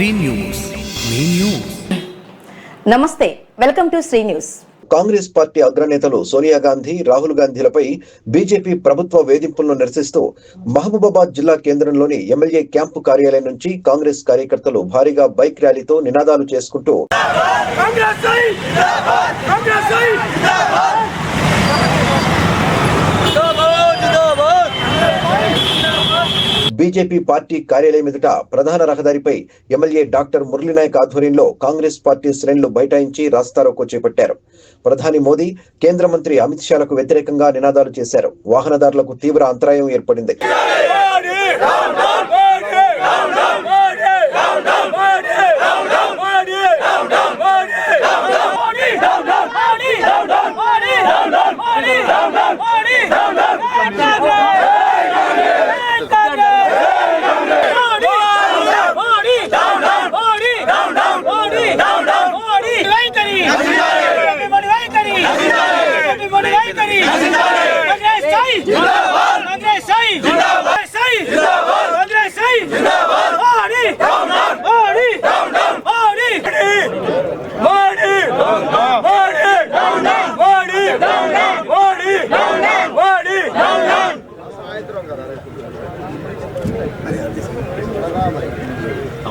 Shri news. మీ news. నమస్తే welcome to Shri news. Congress party అగ్రనేతలు Sonia Gandhi Rahul గాంధీలపై బీజేపీ ప్రభుత్వ వేధింపులను నిరసిస్తూ మహబూబాబాద్ జిల్లా కేంద్రంలోని ఎమ్మెల్యే క్యాంపు కార్యాలయం నుంచి కాంగ్రెస్ కార్యకర్తలు భారీగా బైక్ ర్యాలీతో నినాదాలు చేసుకుంటూ బీజేపీ పార్టీ కార్యాలయం ఎదుట ప్రధాన రహదారిపై ఎమ్మెల్యే డాక్టర్ మురళీనాయక్ ఆధ్వర్యంలో కాంగ్రెస్ పార్టీ శ్రేణులు బైఠాయించి రాస్తారోకో చేపట్టారు. ప్రధాని మోదీ కేంద్ర మంత్రి అమిత్ షాలకు వ్యతిరేకంగా నినాదాలు చేశారు. వాహనదారులకు తీవ్ర అంతరాయం ఏర్పడింది.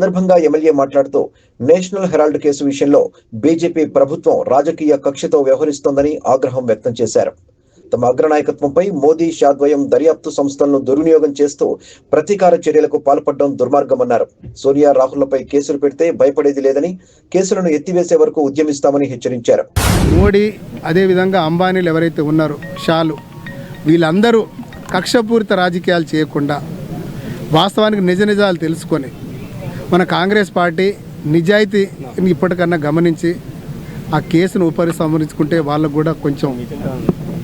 సందర్భంగా ఎమ్మెల్యే మాట్లాడుతూ నేషనల్ హెరాల్డ్ కేసు విషయంలో బీజేపీ ప్రభుత్వం రాజకీయ కక్షతో వ్యవహరిస్తోందని ఆగ్రహం వ్యక్తం చేశారు. తమ అగ్రనాయకత్వంపై మోదీ షాద్వయం దర్యాప్తు సంస్థలను దుర్వినియోగం చేస్తూ ప్రతీకార చర్యలకు పాల్పడడం దుర్మార్గమన్నారు. సోనియా రాహుల్లపై కేసులు పెడితే భయపడేది లేదని కేసులను ఎత్తివేసే వరకు ఉద్యమిస్తామని హెచ్చరించారు. మోడీ అదేవిధంగా అంబానీలు ఎవరైతే ఉన్నారో షాలు వీళ్ళందరూ కక్షపూరిత రాజకీయాలు చేయకుండా వాస్తవానికి నిజ నిజాలు తెలుసుకొని మన కాంగ్రెస్ పార్టీ నిజాయితీ ఇప్పటికన్నా గమనించి ఆ కేసును ఉపసంహరించుకుంటే వాళ్ళకు కూడా కొంచెం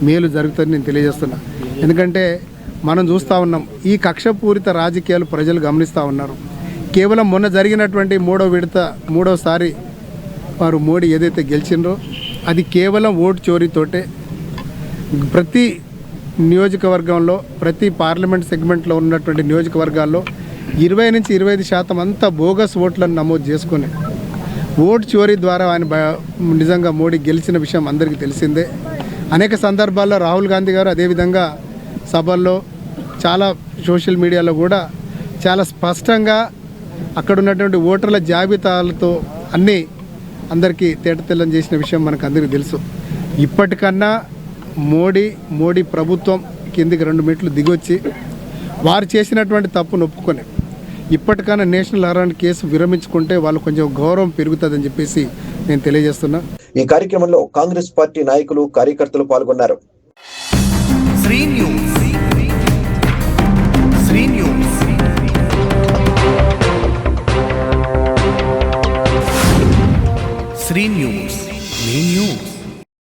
మేలు జరుగుతుందని నేను తెలియజేస్తున్నా. ఎందుకంటే మనం చూస్తూ ఉన్నాం ఈ కక్షపూరిత రాజకీయాలు ప్రజలు గమనిస్తూ ఉన్నారు. కేవలం మొన్న జరిగినటువంటి మూడో విడత మూడోసారి వారు మోడీ ఏదైతే గెలిచిండ్రో అది కేవలం ఓటు చోరీతోటే ప్రతి నియోజకవర్గంలో ప్రతి పార్లమెంట్ సెగ్మెంట్లో ఉన్నటువంటి నియోజకవర్గాల్లో ఇరవై నుంచి ఇరవై ఐదు శాతం అంతా బోగస్ ఓట్లను నమోదు చేసుకుని ఓటు చోరీ ద్వారా ఆయన నిజంగా మోడీ గెలిచిన విషయం అందరికీ తెలిసిందే. అనేక సందర్భాల్లో రాహుల్ గాంధీ గారు అదేవిధంగా సభల్లో చాలా సోషల్ మీడియాలో కూడా చాలా స్పష్టంగా అక్కడ ఉన్నటువంటి ఓటర్ల జాబితాలతో అన్నీ అందరికీ తేటతెల్లం చేసిన విషయం మనకు అందరికీ తెలుసు. ఇప్పటికన్నా మోడీ మోడీ ప్రభుత్వం కిందికి రెండు మీట్లు దిగొచ్చి వారు చేసినటువంటి తప్పును ఒప్పుకొని ఇప్పటికైనా నేషనల్ హెరాల్డ్ కేసు విరమించుకుంటే వాళ్ళు కొంచెం గౌరవం పెరుగుతుందని చెప్పేసి నేను తెలియజేస్తున్నా. ఈ కార్యక్రమంలో కాంగ్రెస్ పార్టీ నాయకులు కార్యకర్తలు పాల్గొన్నారు. Shri news Shri news Shri news